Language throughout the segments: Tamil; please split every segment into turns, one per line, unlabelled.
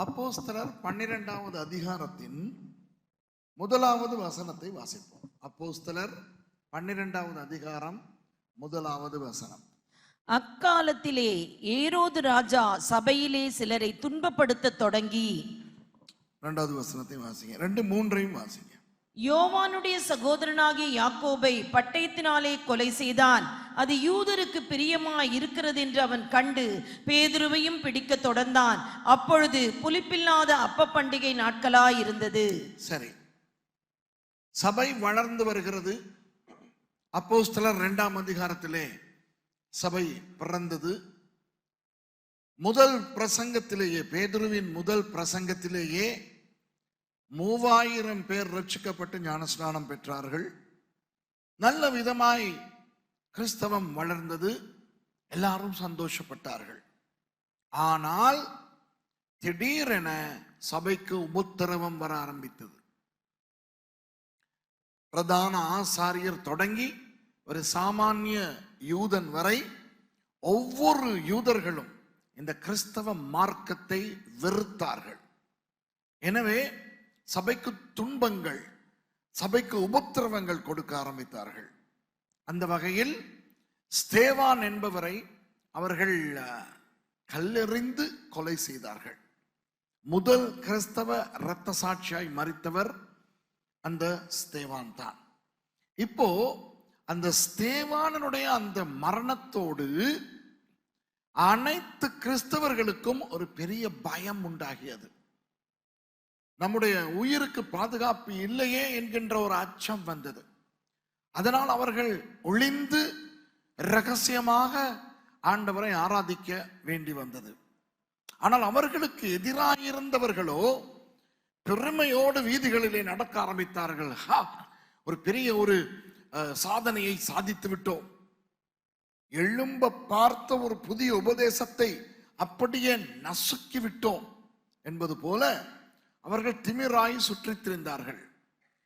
அப்போஸ்தலர் பன்னிரெண்டாவது அதிகாரத்தின் முதலாவது வசனத்தை வாசிப்போம். அப்போஸ்தலர் பன்னிரெண்டாவது அதிகாரம் முதலாவது வசனம்.
அக்காலத்திலே ஏரோது ராஜா சபையிலே சிலரை துன்பப்படுத்த தொடங்கி
ரெண்டாவது வசனத்தை வாசிங்க. ரெண்டு மூன்றையும் வாசிங்க.
யோவானுடைய சகோதரனாகிய யாக்கோபை பட்டயத்தினாலே கொலை செய்தான். அது யூதருக்கு பிரியமாய் இருக்கிறது என்று அவன் கண்டு பேதுருவையும் பிடிக்க தொடர்ந்தான். அப்பொழுது புளிப்பில்லாத அப்ப பண்டிகை நாட்களாய் இருந்தது
சரி. சபை வளர்ந்து வருகிறது. அப்போஸ்தலர் இரண்டாம் அதிகாரத்திலே சபை பிறந்தது. முதல் பிரசங்கத்திலேயே பேதுருவின் முதல் பிரசங்கத்திலேயே மூவாயிரம் பேர் ரட்சிக்கப்பட்டு ஞானஸ்நானம் பெற்றார்கள். நல்ல விதமாய் கிறிஸ்தவம் வளர்ந்தது. எல்லாரும் சந்தோஷப்பட்டார்கள். ஆனால் திடீரென சபைக்கு உபத்திரவம் வர ஆரம்பித்தது. பிரதான ஆசாரியர் தொடங்கி ஒரு சாமானிய யூதன் வரை ஒவ்வொரு யூதர்களும் இந்த கிறிஸ்தவ மார்க்கத்தை வெறுத்தார்கள். எனவே சபைக்கு துன்பங்கள் சபைக்கு உபத்திரவங்கள் கொடுக்க ஆரம்பித்தார்கள். அந்த வகையில் ஸ்தேவான் என்பவரை அவர்கள் கல்லெறிந்து கொலை செய்தார்கள். முதல் கிறிஸ்தவ இரத்த சாட்சியாய் மறித்தவர் அந்த ஸ்தேவான் தான். இப்போ அந்த ஸ்தேவானனுடைய அந்த மரணத்தோடு அனைத்து கிறிஸ்தவர்களுக்கும் ஒரு பெரிய பயம் உண்டாகியது. நம்முடைய உயிருக்கு பாதுகாப்பு இல்லையே என்கின்ற ஒரு அச்சம் வந்தது. அதனால் அவர்கள் ஒளிந்து ரகசியமாக ஆண்டவரை ஆராதிக்க வேண்டி வந்தது. ஆனால் அவர்களுக்கு எதிராயிருந்தவர்களோ பெருமையோடு வீதிகளிலே நடக்க ஆரம்பித்தார்கள். ஹா, ஒரு பெரிய ஒரு சாதனையை சாதித்து விட்டோம். எழும்ப பார்த்த ஒரு புதிய உபதேசத்தை அப்படியே நசுக்கி விட்டோம். என்பது போல அவர்கள் திமிராய் சுற்றித் திரிந்தார்கள்.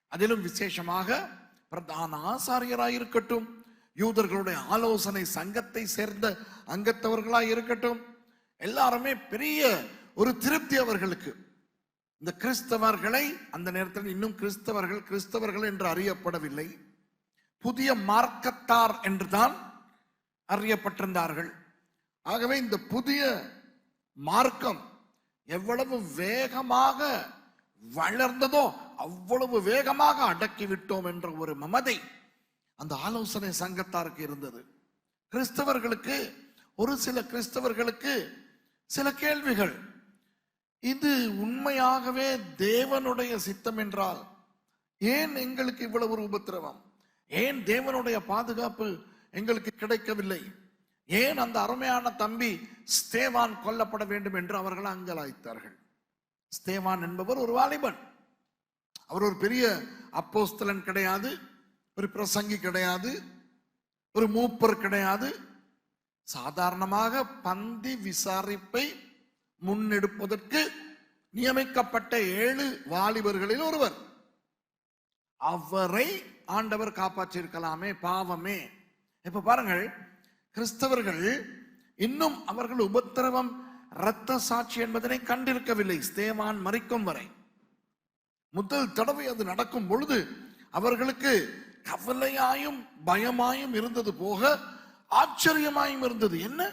அதிலும் விசேஷமாக பிரதான ஆசாரியராய் இருக்கட்டும் யூதர்களுடைய ஆலோசனை சங்கத்தை சேர்ந்த அங்கத்தவர்களாய் இருக்கட்டும் எல்லாருமே பெரிய ஒரு திருப்தி அவர்களுக்கு. இந்த கிறிஸ்தவர்களை அந்த நேரத்தில் இன்னும் கிறிஸ்தவர்கள் கிறிஸ்தவர்கள் என்று அறியப்படவில்லை. புதிய மார்க்கத்தார் என்றுதான் அறியப்பட்டிருந்தார்கள். ஆகவே இந்த புதிய மார்க்கம் எவ்வளவு வேகமாக வளர்ந்ததோ அவ்வளவு வேகமாக அடக்கி விட்டோம் என்ற ஒரு மமதை அந்த ஆலோசனை சங்கத்தாருக்கு இருந்தது. கிறிஸ்தவர்களுக்கு ஒரு சில கிறிஸ்தவர்களுக்கு சில கேள்விகள். இது உண்மையாகவே தேவனுடைய சித்தம் என்றால் ஏன் எங்களுக்கு இவ்வளவு ஒரு உபத்திரவம்? ஏன் தேவனுடைய பாதுகாப்பு எங்களுக்கு கிடைக்கவில்லை? ஏன் அந்த அருமையான தம்பி ஸ்தேவான் கொல்லப்பட வேண்டும் என்று அவர்கள் அங்கலாய்த்தார்கள்? ஸ்தேவான் என்பவர் ஒரு வாலிபன். அவர் ஒரு பெரிய அப்போஸ்தலன் கிடையாது ஒரு பிரசங்கி கிடையாது ஒரு மூப்பர் கிடையாது. சாதாரணமாக பந்தி விசாரிப்பை முன்னெடுப்பதற்கு நியமிக்கப்பட்ட ஏழு வாலிபர்களில் ஒருவர். அவரை ஆண்டவர் காப்பாற்றியிருக்கலாமே பாவமே. இப்ப பாருங்கள் கிறிஸ்தவர்கள் இன்னும் அவர்கள் உபத்திரவம் இரத்த சாட்சி என்பதனை கண்டிருக்கவில்லை. ஸ்தேவான் மறிக்கும் வரை. முதல் தடவை அது நடக்கும் பொழுது அவர்களுக்கு கவலையாயும் பயமாயும் இருந்தது போக ஆச்சரியமாயும் இருந்தது. என்ன?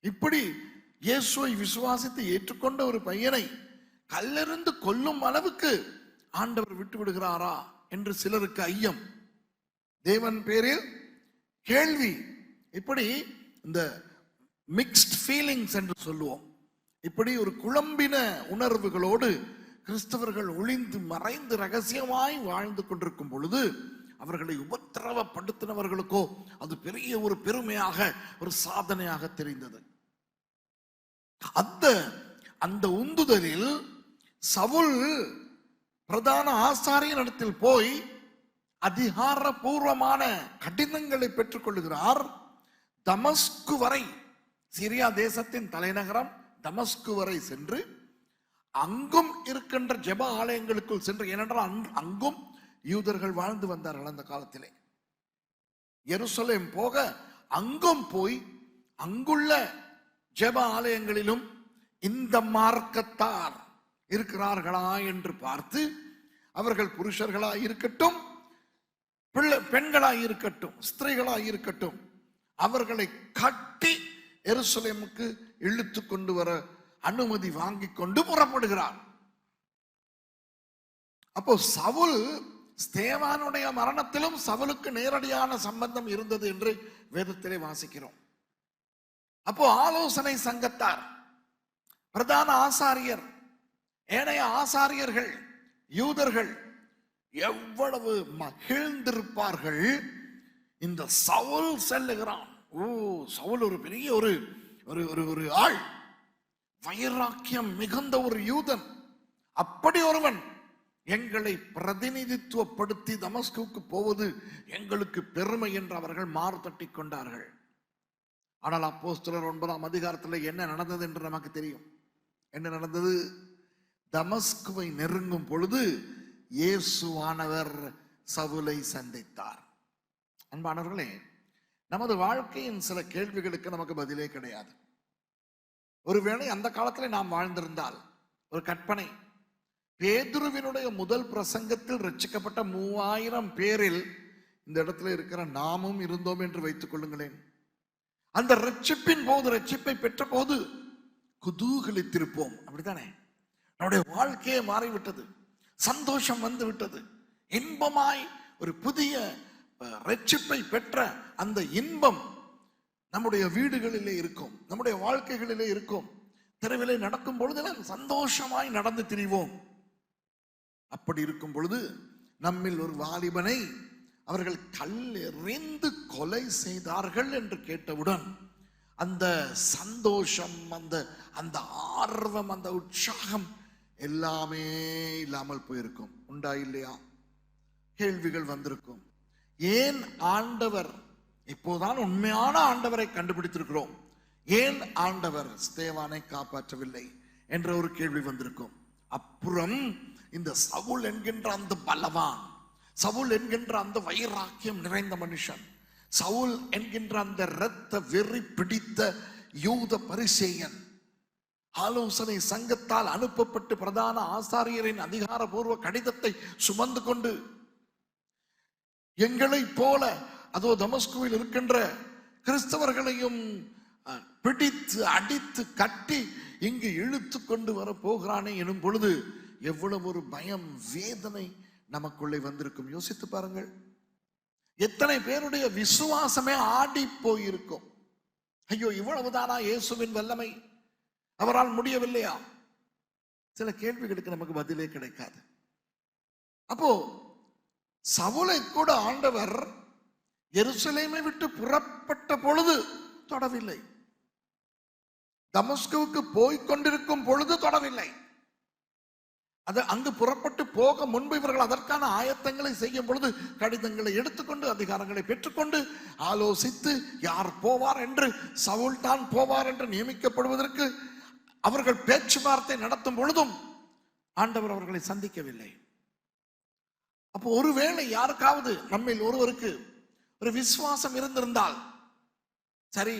இப்படி இயேசுவை விசுவாசித்து ஏற்றுக்கொண்ட ஒரு பையனை கல்லிருந்து கொல்லும் அளவுக்கு ஆண்டவர் விட்டு விடுகிறாரா என்று சிலருக்கு ஐயம். தேவன் பேரில் கேள்வி இப்படி இந்த மிக்ஸ்ட் ஃபீலிங்ஸ் என்று சொல்லுவோம். இப்படி ஒரு குழம்பின உணர்வுகளோடு கிறிஸ்தவர்கள் ஒளிந்து மறைந்து ரகசியமாய் வாழ்ந்து கொண்டிருக்கும் பொழுது அவர்களை உபத்திரவப்படுத்தினவர்களுக்கோ அது பெரிய ஒரு பெருமையாக ஒரு சாதனையாக தெரிந்தது. அந்த அந்த உந்துதலில் சவுல் பிரதான ஆசாரியனிடத்தில் போய் அதிகாரபூர்வமான கடிதங்களை பெற்றுக்கொள்கிறார். தமஸ்கு வரை சிரியா தேசத்தின் தலைநகரம் தமஸ்கு வரை சென்று அங்கும் இருக்கின்ற ஜெப ஆலயங்களுக்குள் சென்று ஏனென்றால் அங்கும் யூதர்கள் வாழ்ந்து வந்தார்கள் அந்த காலத்திலே. எருசலேம் போக அங்கும் போய் அங்குள்ள ஜெப ஆலயங்களிலும் இந்த மார்க்கத்தார் இருக்கிறார்களா என்று பார்த்து அவர்கள் புருஷர்களாக இருக்கட்டும் பிள்ளை பெண்களாக இருக்கட்டும் ஸ்திரீகளாக இருக்கட்டும் அவர்களை கட்டி எருசலேமுக்கு இழுத்து கொண்டு வர அனுமதி வாங்கி கொண்டு புறப்படுகிறார். அப்போ சவுல் ஸ்தேவானுடைய மரணத்திலும் சவுலுக்கு நேரடியான சம்பந்தம் இருந்தது என்று வேதத்திலே வாசிக்கிறோம். அப்போ ஆலோசனை சங்கத்தார் பிரதான ஆசாரியர் ஏனைய ஆசாரியர்கள் யூதர்கள் எவ்வளவு மகிழ்ந்திருப்பார்கள் இந்த சவுல் செல்லுகிறான். ஓ சவுல் ஒரு பெரிய ஒரு ஒரு ஒரு ஒரு ஆள். வைராக்கியம் மிகுந்த ஒரு யூதன். அப்படி ஒருவன் எங்களை பிரதிநிதித்துவப்படுத்தி தமஸ்குக்கு போவது எங்களுக்கு பெருமை என்று அவர்கள் மாறு தட்டி கொண்டார்கள். ஆனால் அப்போஸ்தலர் ஒன்பதாம் அதிகாரத்தில் என்ன நடந்தது என்று நமக்கு தெரியும். என்ன நடந்தது? தமஸ்குவை நெருங்கும் பொழுது இயேசுவானவர் சவுலை சந்தித்தார். அன்பானவர்களே நமது வாழ்க்கையின் சில கேள்விகளுக்கு நமக்கு பதிலே கிடையாது. ஒருவேளை அந்த காலத்தில் நாம் வாழ்ந்திருந்தால் ஒரு கற்பனை பேதுருவினுடைய முதல் பிரசங்கத்தில் ரட்சிக்கப்பட்ட மூவாயிரம் பேரில் இந்த இடத்துல இருக்கிற நாமும் இருந்தோம் என்று வைத்துக் கொள்ளுங்களேன். அந்த ரட்சிப்பின் போது ரட்சிப்பை பெற்ற போது குதூகலித்திருப்போம். அப்படித்தானே? நம்முடைய வாழ்க்கையே மாறிவிட்டது. சந்தோஷம் வந்து விட்டது. இன்பமாய் ஒரு புதிய ரட்சிப்பை பெற்ற அந்த இன்பம் நம்முடைய வீடுகளிலே இருக்கும் நம்முடைய வாழ்க்கைகளிலே இருக்கும். தெருவிலே நடக்கும் பொழுதெல்லாம் சந்தோஷமாய் நடந்து திரிவோம். அப்படி இருக்கும் பொழுது நம்மில் ஒரு வாலிபனை அவர்கள் கல் எறிந்து கொலை செய்தார்கள் என்று கேட்டவுடன் அந்த சந்தோஷம் அந்த அந்த ஆர்வம் அந்த உற்சாகம் எல்லாமே இல்லாமல் போயிருக்கும். உண்டா இல்லையா? கேள்விகள் வந்திருக்கும். ஏன் ஆண்டவர் இப்போதான் உண்மையான ஆண்டவரை கண்டுபிடித்திருக்கிறோம். ஏன் ஆண்டவர் ஸ்தேவானை காப்பாற்றவில்லை என்ற ஒரு கேள்வி வந்திருக்கும். அப்புறம் இந்த சவுல் என்கின்ற அந்த பலவான் சவுல் என்கின்ற அந்த வைராக்கியம் நிறைந்த மனுஷன் சவுல் என்கின்ற அந்த இரத்த வெறி பிடித்த யூத பரிசேயன் ஆலோசனை சங்கத்தால் அனுப்பப்பட்டு பிரதான ஆசாரியரின் அதிகாரபூர்வ கடிதத்தை சுமந்து கொண்டு எங்களைப் போல அதோ தமஸ்குவில் இருக்கின்ற கிறிஸ்தவர்களையும் பிடித்து அடித்து கட்டி இங்கு இழுத்து கொண்டு வர போகிறானே எனும் பொழுது எவ்வளவு ஒரு பயம் வேதனை நமக்குள்ளே வந்திருக்கும். யோசித்து பாருங்கள். எத்தனை பேருடைய விசுவாசமே ஆடி போயிருக்கும். ஐயோ இவ்வளவுதானா இயேசுவின் வல்லமை? அவரால் முடியவில்லையா? சில கேள்விகளுக்கு நமக்கு பதிலே கிடைக்காது. அப்போ சவுலை கூட ஆண்டவர் எருசலேமை விட்டு புறப்பட்ட பொழுது தொடவில்லை. தமஸ்குவுக்கு போய்க் கொண்டிருக்கும் பொழுது தொடவில்லை. அது அங்கு புறப்பட்டு போக முன்பு இவர்கள் அதற்கான ஆயத்தங்களை செய்யும் பொழுது கடிதங்களை எடுத்துக்கொண்டு அதிகாரங்களை பெற்றுக்கொண்டு ஆலோசித்து யார் போவார் என்று சவுல் தான் போவார் என்று நியமிக்கப்படுவதற்கு அவர்கள் பேச்சுவார்த்தை நடத்தும் பொழுதும் ஆண்டவர் அவர்களை சந்திக்கவில்லை. அப்போ ஒருவேளை யாருக்காவது நம்மில் ஒருவருக்கு ஒரு விசுவாசம் இருந்திருந்தால் சரி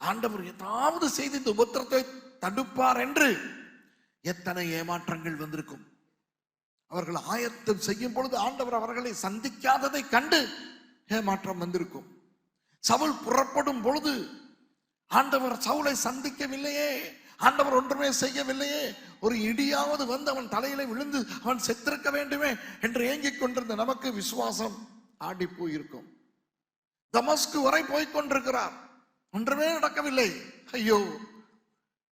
ஆண்டவர் ஏதாவது செய்து இந்த உபத்திரத்தை தடுப்பார் என்று எத்தனை ஏமாற்றங்கள் வந்திருக்கும். அவர்கள் ஆயத்தம் செய்யும் பொழுது ஆண்டவர் அவர்களை சந்திக்காததை கண்டு ஏமாற்றம் வந்திருக்கும். சவுல் புறப்படும் பொழுது ஆண்டவர் சவுலை சந்திக்கவில்லையே ஆண்டவர் ஒன்றுமே செய்யவில்லையே. ஒரு இடியாவது வந்து அவன் தலையில விழுந்து அவன் செத்திருக்க வேண்டுமே என்று ஏங்கிக் கொண்டிருந்த நமக்கு விசுவாசம் ஆடி போயிருக்கும். தமஸ்கு வரை போய்க் கொண்டிருக்கிறார். ஒன்றுமே நடக்கவில்லை. ஐயோ!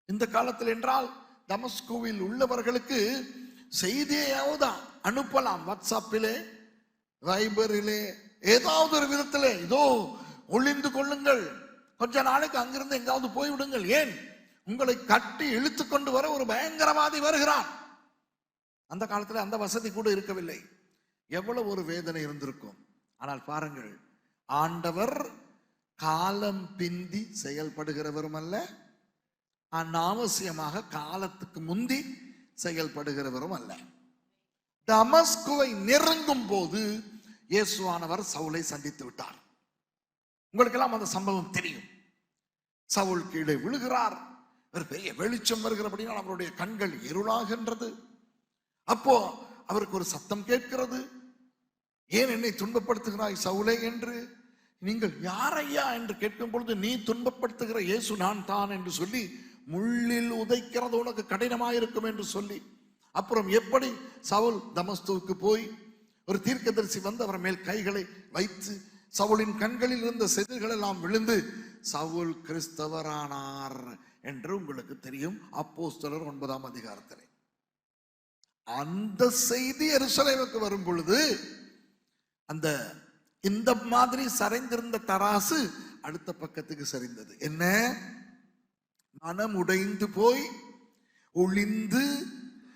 இந்த காலத்தில் என்றால் தமஸ்குவில் உள்ளவர்களுக்கு செய்தியாவது அனுப்பலாம். வாட்ஸ்அப்பிலே வைபரிலே ஏதாவது ஒரு விதத்திலே. இதோ ஒளிந்து கொள்ளுங்கள். கொஞ்ச நாளைக்கு அங்கிருந்து எங்காவது போய்விடுங்கள். ஏன்? உங்களை கட்டி இழுத்து கொண்டு வர ஒரு பயங்கரவாதி வருகிறான். அந்த காலத்தில் அந்த வசதி கூட இருக்கவில்லை. எவ்வளவு ஒரு வேதனை இருந்திருக்கும். ஆனால் பாருங்கள் ஆண்டவர் காலம் பிந்தி செயல்படுகிறவரும் அல்ல அனாவசியமாக காலத்துக்கு முந்தி செயல்படுகிறவரும் அல்ல. தமஸ்குவை நெருங்கும் போது இயேசுவானவர் சவுலை சந்தித்து விட்டார். உங்களுக்கெல்லாம் அந்த சம்பவம் தெரியும். சவுல் கீழே விழுகிறார். ஒரு பெரிய வெளிச்சம் வருகிறபடினால் அவருடைய கண்கள் இருளாகின்றது. அப்போ அவருக்கு ஒரு சத்தம் கேட்கிறது. ஏன் என்னை துன்பப்படுத்துகிறாய் சவுலே என்று? நீங்கள் யார் ஐயா என்று கேட்கும் பொழுது நீ துன்பப்படுத்துகிற இயேசு நான் தான் என்று சொல்லி முள்ளில் உதைக்கிறது. உனக்கு கடினமாயிருக்கும் என்று சொல்லி. அப்புறம் எப்படி சவுல் தமஸ்துவுக்கு போய் ஒரு தீர்க்கதரிசி வந்து அவர் மேல் கைகளை வைத்து சவுலின் கண்களில் இருந்த செதில்கள் எல்லாம் விழுந்து சவுல் கிறிஸ்தவரானார் என்று உங்களுக்கு தெரியும். அப்போஸ்தலர் ஒன்பதாம் அதிகாரத்தில். அந்த செய்தி எருசலேமுக்கு வரும் பொழுது அந்த இந்த மாதிரி சரிந்திருந்த தராசு அடுத்த பக்கத்துக்கு சரிந்தது. என்ன? மனம் உடைந்து போய் ஒளிந்து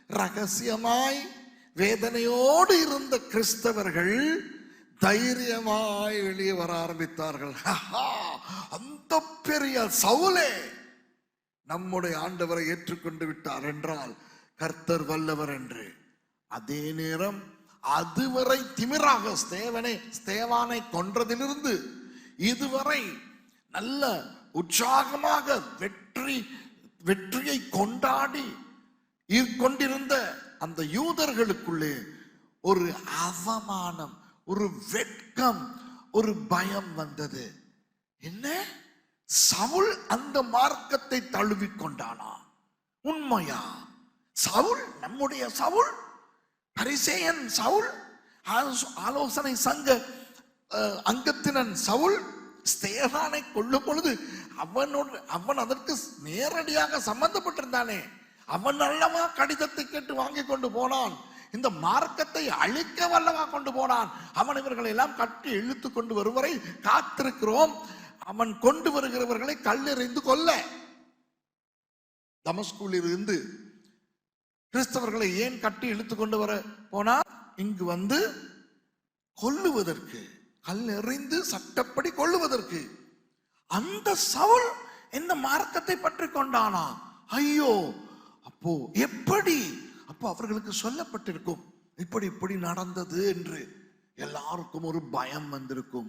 ரகசியமாய் வேதனையோடு இருந்த கிறிஸ்தவர்கள் தைரியமாய் வெளியே வர ஆரம்பித்தார்கள். அந்த பெரிய சவுலே! நம்முடைய ஆண்டவரை ஏற்றுக்கொண்டு விட்டார் என்றால் கர்த்தர் வல்லவர் என்று. அதே நேரம் அதுவரை திமிராக ஸ்தேவனை ஸ்தேவானை கொன்றதிலிருந்து இதுவரை நல்ல உற்சாகமாக வெற்றி வெற்றியை கொண்டாடி கொண்டிருந்த அந்த யூதர்களுக்குள்ளே ஒரு அவமானம் ஒரு வெட்கம் ஒரு பயம் வந்தது. என்ன? சவுல் அந்த மார்க்கத்தை தழுவிக் கொண்டானா உண்மையா? சவுல் நம்முடைய சவுல் பரிசேயன் சவுல் ஆலோசனை சங்க அங்கத்தினன் சவுல் ஸ்தேகானை கொள்ளும் பொழுது அவனோடு அவன் அதற்கு நேரடியாக சம்பந்தப்பட்டிருந்தானே. அவன் அல்லவா கடிதத்தை கேட்டு வாங்கி கொண்டு போனான்? இந்த மார்க்கத்தை அழிக்க வல்லவா கொண்டு போனான்? அவன் இவர்களை எல்லாம் கட்டி இழுத்து கொண்டு வரும் வரை காத்திருக்கிறோம். அவன் கொண்டு வருகிறவர்களை கல்லெறிந்து கொல்ல. தமஸ்கூலில் இருந்து கிறிஸ்தவர்களை ஏன் கட்டி இழுத்து கொண்டு வர போனா இங்கு வந்து கொல்லுவதற்கு கல்லெறிந்து சட்டப்படி கொள்ளுவதற்கு அந்த சவுல் இந்த மார்க்கத்தை பற்றி கொண்டானா? ஐயோ அப்போ எப்படி? அப்போ அவர்களுக்கு சொல்லப்பட்டிருக்கும் இப்படி இப்படி நடந்தது என்று. எல்லாருக்கும் ஒரு பயம் வந்திருக்கும்.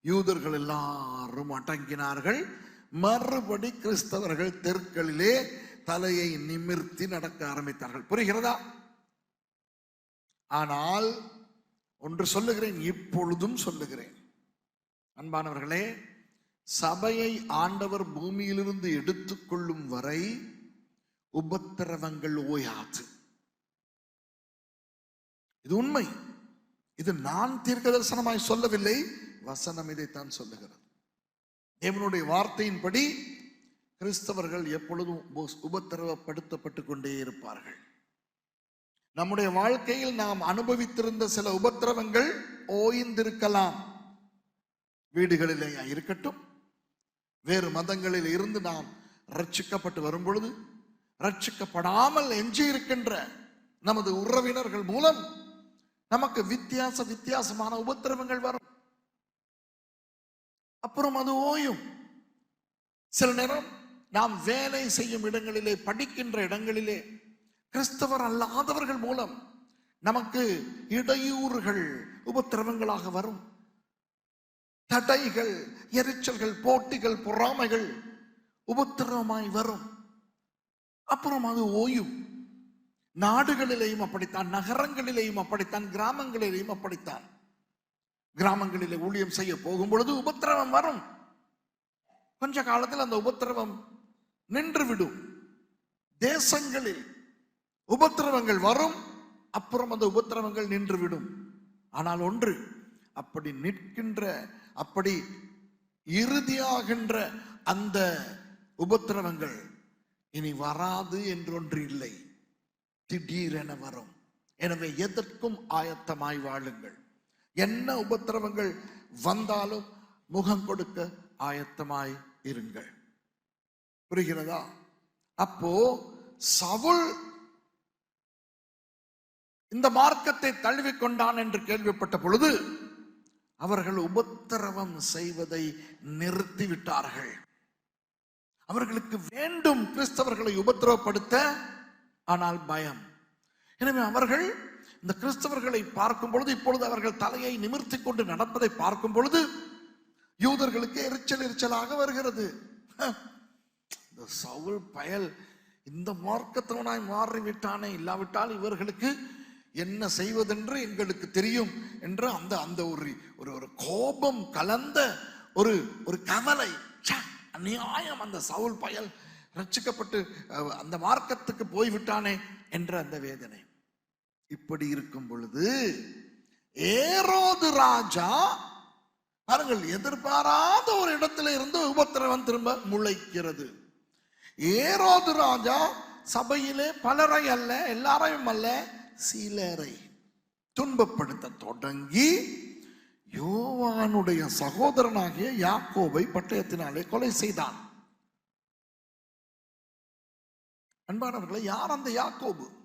யூதர்கள் எல்லாரும் அடங்கினார்கள். மறுபடி கிறிஸ்தவர்கள் தெருக்களிலே தலையை நிமிர்த்தி நடக்க ஆரம்பித்தார்கள். புரிகிறதா? ஆனால் ஒன்று சொல்லுகிறேன் இப்பொழுதும் சொல்லுகிறேன். அன்பானவர்களே சபையை ஆண்டவர் பூமியிலிருந்து எடுத்துக்கொள்ளும் வரை உபத்திரவங்கள் ஓயாது. இது உண்மை. இது நான் தீர்க்க தரிசனமாய் சொல்லவில்லை. வசனம் இதைத்தான் சொல்லுகிறது. தேவனுடைய வார்த்தையின்படி கிறிஸ்தவர்கள் எப்பொழுதும் உபத்திரவப்படுத்தப்பட்டு கொண்டே இருப்பார்கள். நம்முடைய வாழ்க்கையில் நாம் அனுபவித்திருந்த சில உபத்திரவங்கள் ஓய்ந்திருக்கலாம். வீடுகளிலே இருக்கட்டும் வேறு மதங்களில் இருந்து நாம் ரட்சிக்கப்பட்டு வரும் பொழுது ரட்சிக்கப்படாமல் எஞ்சி இருக்கின்ற நமது உறவினர்கள் மூலம் நமக்கு வித்தியாச வித்தியாசமான உபத்திரவங்கள் வரும். அப்புறம் அது ஓயும். சில நேரம் நாம் வேலை செய்யும் இடங்களிலே படிக்கின்ற இடங்களிலே கிறிஸ்தவர் அல்லாதவர்கள் மூலம் நமக்கு இடையூறுகள் உபத்திரவங்களாக வரும். தடைகள் எரிச்சல்கள் போட்டிகள் பொறாமைகள் உபத்திரவமாய் வரும். அப்புறம் அது ஓயும். நாடுகளிலேயும் அப்படித்தான் நகரங்களிலேயும் அப்படித்தான் கிராமங்களிலேயும் அப்படித்தான். கிராமங்களிலே ஊழியம் செய்ய போகும் பொழுது உபத்திரவம் வரும். கொஞ்ச காலத்தில் அந்த உபத்திரவம் நின்றுவிடும். தேசங்களில் உபத்திரவங்கள் வரும் அப்புறம் அந்த உபத்திரவங்கள் நின்றுவிடும். ஆனால் ஒன்று அப்படி நிற்கின்ற அப்படி இறுதியாகின்ற அந்த உபத்திரவங்கள் இனி வராது என்றொன்று இல்லை. திடீரென வரும். எனவே எதற்கும் ஆயத்தமாய் வாழுங்கள். என்ன உபத்திரவங்கள் வந்தாலும் முகம் கொடுக்க ஆயத்தமாய் இருங்கள். புரிகிறதா? அப்போ சவுல் இந்த மார்க்கத்தை தழுவிக் கொண்டான் என்று கேள்விப்பட்ட பொழுது அவர்கள் உபத்திரவம் செய்வதை நிறுத்திவிட்டார்கள். அவர்களுக்கு வேண்டும் கிறிஸ்தவர்களை உபத்திரவப்படுத்த ஆனால் பயம். எனவே அவர்கள் இந்த கிறிஸ்தவர்களை பார்க்கும் பொழுது இப்பொழுது அவர்கள் தலையை நிமிர்த்தி கொண்டு நடப்பதை பார்க்கும் பொழுது யூதர்களுக்கு எரிச்சல் எரிச்சலாக வருகிறது. ஹ, இந்த சவுல் பயல் இந்த மார்க்கத்தவனாய் மாறிவிட்டானே இல்லாவிட்டால் இவர்களுக்கு என்ன செய்வதென்று எங்களுக்கு தெரியும் என்று அந்த அந்த ஒரு ஒரு ஒரு கோபம் கலந்த ஒரு ஒரு கவலை. அநியாயம் அந்த சவுல் பயல். ரட்சிக்கப்பட்டு அந்த மார்க்கத்துக்கு போய்விட்டானே என்ற அந்த வேதனை. இப்படி இருக்கும் பொழுது ஏரோது ராஜா பாருங்கள் எதிர்பாராத ஒரு இடத்துல இருந்து உபத்திரவம் திரும்ப முளைக்கிறது. ஏரோது ராஜா சபையிலே பலரை அல்ல எல்லாரையும் அல்ல சிலரை துன்பப்படுத்த தொடங்கி யோவானுடைய சகோதரனாகிய யாக்கோவை பட்டயத்தினாலே கொலை செய்தான். அன்பானவர்களை யார் அந்த யாக்கோபு?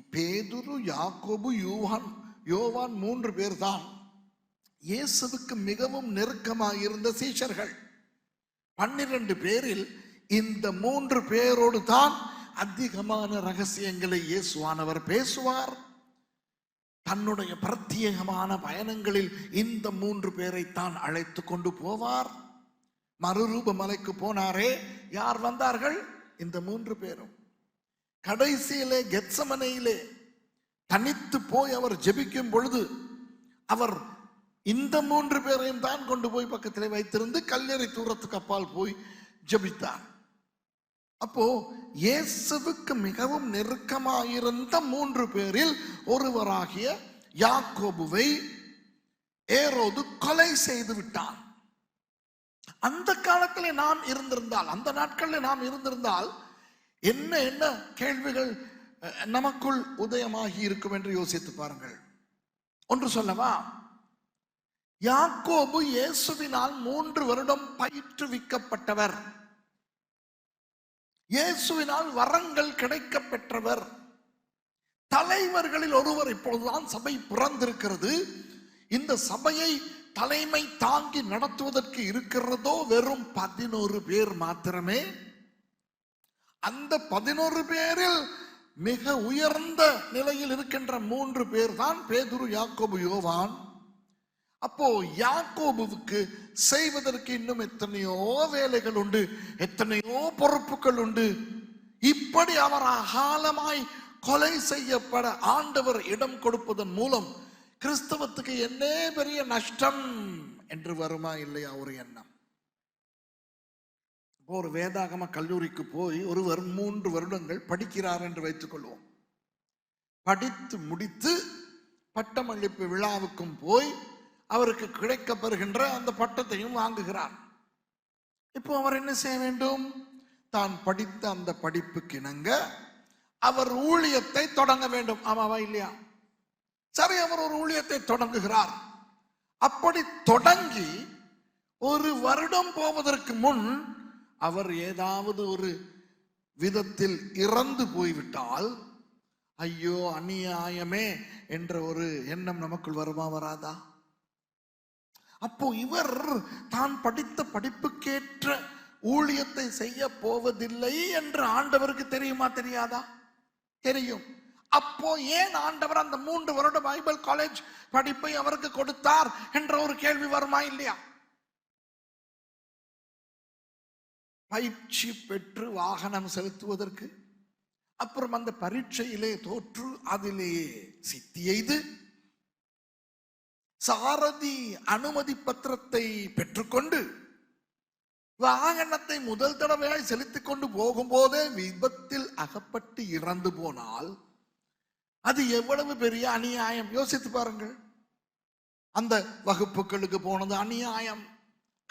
பேதுரு யாக்கோபு யூவான் யோவான் மூன்று பேர் தான் இயேசுவுக்கு மிகவும் நெருக்கமாக இருந்த சீஷர்கள். பன்னிரண்டு பேரில் இந்த மூன்று பேரோடு தான் அதிகமான ரகசியங்களை இயேசுவானவர் பேசுவார். தன்னுடைய பிரத்யேகமான பயணங்களில் இந்த மூன்று பேரை தான் அழைத்து கொண்டு போவார். மறுரூப மலைக்கு போனாரே. யார் வந்தார்கள்? இந்த மூன்று பேரும். கடைசியிலே கெத்சமனையிலே தனித்து போய் அவர் ஜெபிக்கும் பொழுது அவர் இந்த மூன்று பேரையும் தான் கொண்டு போய் பக்கத்திலே வைத்திருந்து கல்லறை தூரத்துக்கு அப்பால் போய் ஜெபித்தார் அப்போ இயேசுவுக்கு மிகவும் நெருக்கமாயிருந்த மூன்று பேரில் ஒருவராகிய யாக்கோபுவை ஏரோது கொலை செய்து விட்டான். அந்த காலத்திலே நாம் இருந்திருந்தால் அந்த நாட்களில் நாம் இருந்திருந்தால் என்ன என்ன கேள்விகள் நமக்குள் உதயமாகி இருக்கும் என்று யோசித்து பாருங்கள். ஒன்று சொல்லவா? யாக்கோபு இயேசுவினால் மூன்று வருடம் பயிற்றுவிக்கப்பட்டவர். இயேசுவினால் வரங்கள் கிடைக்க பெற்றவர் தலைவர்களில் ஒருவர் இப்பொழுதுதான் சபை பிறந்திருக்கிறது. இந்த சபையை தலைமை தாங்கி நடத்துவதற்கு இருக்கிறதோ வெறும் பதினோரு பேர் மாத்திரமே. அந்த பதினோரு பேரில் மிக உயர்ந்த நிலையில் இருக்கின்ற மூன்று பேர் தான் பேதுரு யாக்கோபு யோவான். அப்போ யாக்கோபுவுக்கு செய்வதற்கு இன்னும் எத்தனையோ வேலைகள் உண்டு எத்தனையோ பொறுப்புகள் உண்டு. இப்படி அவர் அகாலமாய் கொலை செய்யப்பட ஆண்டவர் இடம் கொடுப்பதன் மூலம் கிறிஸ்தவத்துக்கு என்ன பெரிய நஷ்டம் என்று வருமா இல்லையா ஒரு எண்ணம். இப்போ ஒரு வேதாகம கல்லூரிக்கு போய் ஒருவர் மூன்று வருடங்கள் படிக்கிறார் என்று வைத்துக்கொள்வோம் படித்து முடித்து பட்டமளிப்பு விழாவுக்கும் போய் அவருக்கு கிடைக்கப்பெறுகின்ற அந்த பட்டத்தையும் வாங்குகிறார். இப்போ அவர் என்ன செய்ய வேண்டும்? தான் படித்த அந்த படிப்புக்கு இணங்க அவர் ஊழியத்தை தொடங்க வேண்டும். ஆமாவா இல்லையா? சரி அவர் ஒரு ஊழியத்தை தொடங்குகிறார். அப்படி தொடங்கி ஒரு வருடம் போவதற்கு முன் அவர் ஏதாவது ஒரு விதத்தில் இறந்து போய்விட்டால் ஐயோ அநியாயமே என்ற ஒரு எண்ணம் நமக்குள் வருமா வராதா? அப்போ இவர் தான் படித்த படிப்புக்கேற்ற ஊழியத்தை செய்ய போவதில்லை என்று ஆண்டவருக்கு தெரியுமா தெரியாதா? தெரியும். அப்போ ஏன் ஆண்டவர் அந்த மூன்று வருட பைபிள் காலேஜ் படிப்பை அவருக்கு கொடுத்தார் என்ற ஒரு கேள்வி வருமா இல்லையா? பயிற்சி பெற்று வாகனம் செலுத்துவதற்கு அப்புறம் அந்த பரீட்சையிலே தோற்று அதிலே சித்தி எய்து சாரதி அனுமதி பத்திரத்தை பெற்றுக்கொண்டு வாகனத்தை முதல் தடவையாய் செலுத்திக் கொண்டு போகும்போதே விபத்தில் அகப்பட்டு இறந்து போனால் அது எவ்வளவு பெரிய அநியாயம்? யோசித்து பாருங்கள். அந்த வகுப்புகளுக்கு போனது அநியாயம்.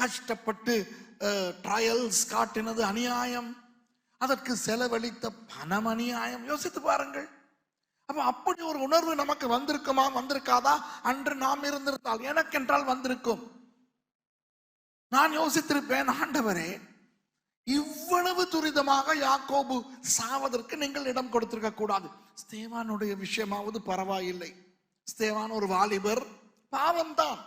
கஷ்டப்பட்டு ட்ரையல்ஸ் காட்டினது அநியாயம். அதற்கு செலவழித்த பணம் அநியாயம். யோசித்து பாருங்கள். அப்போ அப்படி ஒரு உணர்வு நமக்கு வந்திருக்குமா? வந்திருக்காதா? அன்று நாம் இருந்திருந்தால் எனக்கென்றால் வந்திருக்கும். நான் யோசித்திருப்பேன் ஆண்டவரே இவ்வளவு துரிதமாக யாக்கோபு சாவதற்கு நீங்கள் இடம் கொடுத்திருக்க கூடாது. ஸ்தேவானுடைய விஷயமாவது பரவாயில்லை. ஸ்தேவான் ஒரு வாலிபர் பாவம்தான்.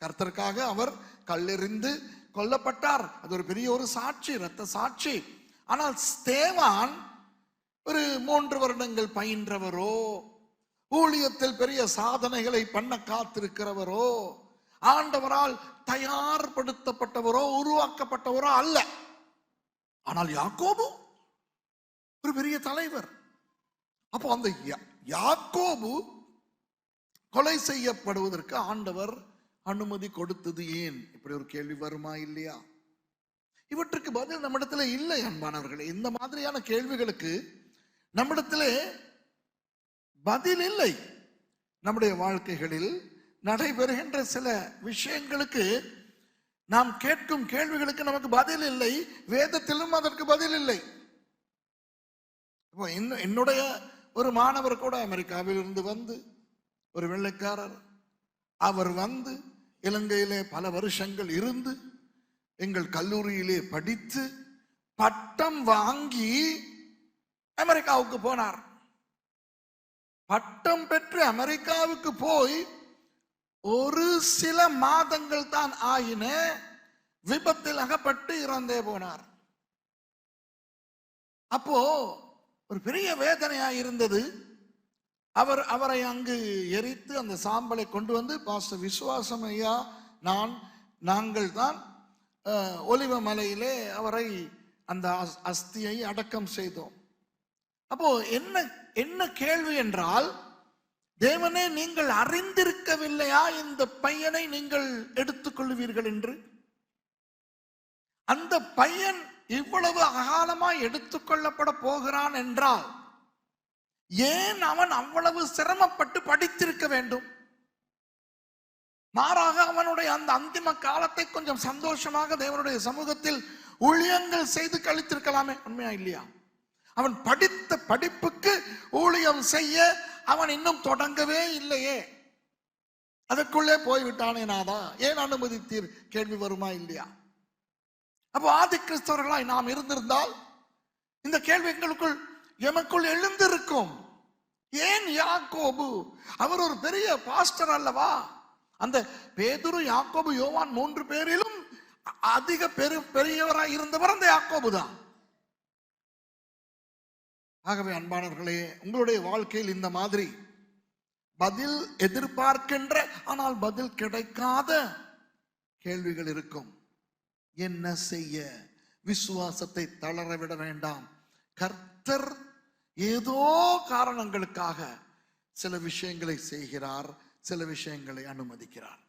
கர்த்தருக்காக அவர் கல்லெறிந்து கொல்லப்பட்டார். அது ஒரு பெரிய ஒரு சாட்சி இரத்த சாட்சி. ஆனால் ஸ்தேவான் ஒரு மூன்று வருடங்கள் பயின்றவரோ ஊழியத்தில் பெரிய சாதனைகளை பண்ண காத்திருக்கிறவரோ ஆண்டவரால் தயார்படுத்தப்பட்டவரோ உருவாக்கப்பட்டவரோ அல்ல. ஆனால் யாக்கோபு ஒரு பெரிய தலைவர். அப்போ அந்த யா- யாக்கோபு கொலை செய்யப்படுவதற்கு ஆண்டவர் அனுமதி கொடுத்தது ஏன்? இப்படி ஒரு கேள்வி வருமா இல்லையா? இவற்றுக்கு பதில் நம்மிடத்துல இல்லை அன்பானவர்களே. இந்த மாதிரியான கேள்விகளுக்கு நம்மிடத்திலே பதில் இல்லை. நம்முடைய வாழ்க்கைகளில் நடைபெறுகின்ற சில விஷயங்களுக்கு நாம் கேட்கும் கேள்விகளுக்கு நமக்கு பதில் இல்லை. வேதத்திலும் அதற்கு பதில் இல்லை. இப்போ என்னுடைய ஒரு மாணவர் கூட அமெரிக்காவில் இருந்து வந்து ஒரு வெள்ளைக்காரர். அவர் வந்து இலங்கையிலே பல வருஷங்கள் இருந்து எங்கள் கல்லூரியிலே படித்து பட்டம் வாங்கி அமெரிக்காவுக்கு போனார். பட்டம் பெற்று அமெரிக்காவுக்கு போய் ஒரு சில மாதங்கள் தான் ஆயின விபத்தில் அகப்பட்டு இறந்தே போனார். அப்போ ஒரு பெரிய வேதனையா இருந்தது. அவர் அவரை அங்கு எரித்து அந்த சாம்பலை கொண்டு வந்து பாஸ்டர் விசுவாசம் ஐயா நான் நாங்கள் தான் ஒலிவ மலையிலே அவரை அந்த அஸ்- அஸ்தியை அடக்கம் செய்தோம். அப்போ என்ன என்ன கேள்வி என்றால் தேவனே நீங்கள் அறிந்திருக்கவில்லையா? இந்த பையனை நீங்கள் எடுத்துக்கொள்வீர்கள் என்று? அந்த பையன் இவ்வளவு அகாலமாய் எடுத்துக்கொள்ளப்பட போகிறான் என்றால் ஏன் அவன் அவ்வளவு சிரமப்பட்டு படித்திருக்க வேண்டும்? மாறாக அவனுடைய அந்த அந்திம காலத்தை கொஞ்சம் சந்தோஷமாக தேவனுடைய சமூகத்தில் ஊழியங்கள் செய்து கழித்திருக்கலாமே உண்மையா இல்லையா? அவன் படித்த படிப்புக்கு ஊழியம் செய்ய அவன் இன்னும் தொடங்கவே இல்லையே. அதற்குள்ளே போய்விட்டானே நாதா ஏன் அனுமதித்தீர்? கேள்வி வருமா இல்லையா? அப்போ ஆதி கிறிஸ்தவர்களாய் நாம் இருந்திருந்தால் இந்த கேள்வி எங்களுக்குள் எமக்குள் எழுந்திருக்கும். ஏன் யாக்கோபு? அவர் ஒரு பெரிய பாஸ்டர் அல்லவா? அந்த பேதுரு யாக்கோபு யோவான் மூன்று பேரிலும் அதிக பெரு பெரியவராக இருந்தவர் அந்த யாக்கோபு தான். ஆகவே அன்பானவர்களே உங்களுடைய வாழ்க்கையில் இந்த மாதிரி பதில் எதிர்பார்க்கின்ற ஆனால் பதில் கிடைக்காத கேள்விகள் இருக்கும். என்ன செய்ய? விசுவாசத்தை தளர விட வேண்டாம். கர்த்தர் ஏதோ காரணங்களுக்காக சில விஷயங்களை செய்கிறார் சில விஷயங்களை அனுமதிக்கிறார்.